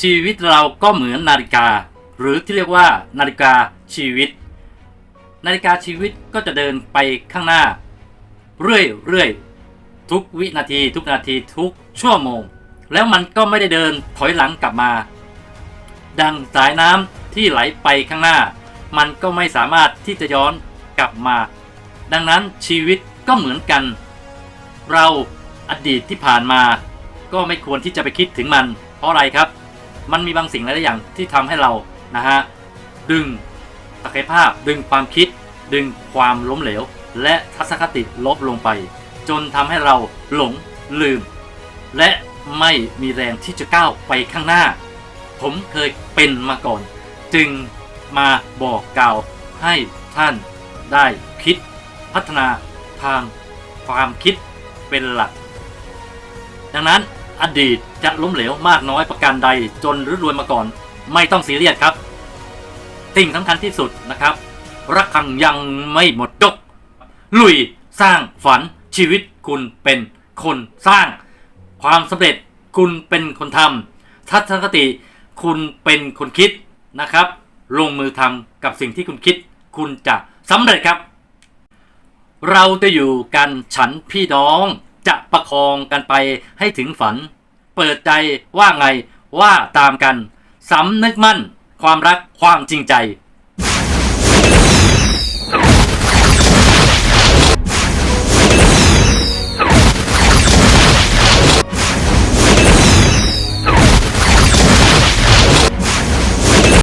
ชีวิตเราก็เหมือนนาฬิกา หรือที่เรียกว่านาฬิกาชีวิต นาฬิกาชีวิตก็จะเดินไปข้างหน้า เรื่อยๆทุกวินาที ทุกนาทีทุกชั่วโมง แล้วมันก็ไม่ได้เดินถอยหลังกลับมา ดังสายน้ำที่ไหลไปข้างหน้า มันก็ไม่สามารถที่จะย้อนกลับมา ดังนั้นชีวิตก็เหมือนกัน เราอดีตที่ผ่านมา ก็ไม่ควรที่จะไปคิดถึงมัน เพราะอะไรครับ มันมีบางสิ่งหลายอย่างที่ทำให้เรานะฮะดึงศักยภาพ ดึงความคิด ดึงความล้มเหลว และทัศนคติลบลงไป จนทำให้เราหลงลืม และไม่มีแรงที่จะก้าวไปข้างหน้า ผมเคยเป็นมาก่อน จึงมาบอกกล่าวให้ท่านได้คิดพัฒนาทางความคิดเป็นหลัก ดังนั้น อดีตจะล้มเหลวมากน้อยประการใดจนหรือรวยมาก่อน ไม่ต้องซีเรียสครับสิ่งสำคัญที่สุดนะครับรักคังยังไม่หมดจกลุยสร้างฝันชีวิตคุณเป็นคนสร้าง ความสำเร็จคุณเป็นคนทำทัศนคติคุณเป็นคนคิดนะครับ ลงมือทำกับสิ่งที่คุณคิด คุณจะสำเร็จครับ เราจะอยู่กันฉันพี่น้อง จะประคองกันไปให้ถึงฝัน เปิดใจว่าไงว่าตามกันสำนึกมั่น ความรักความจริงใจ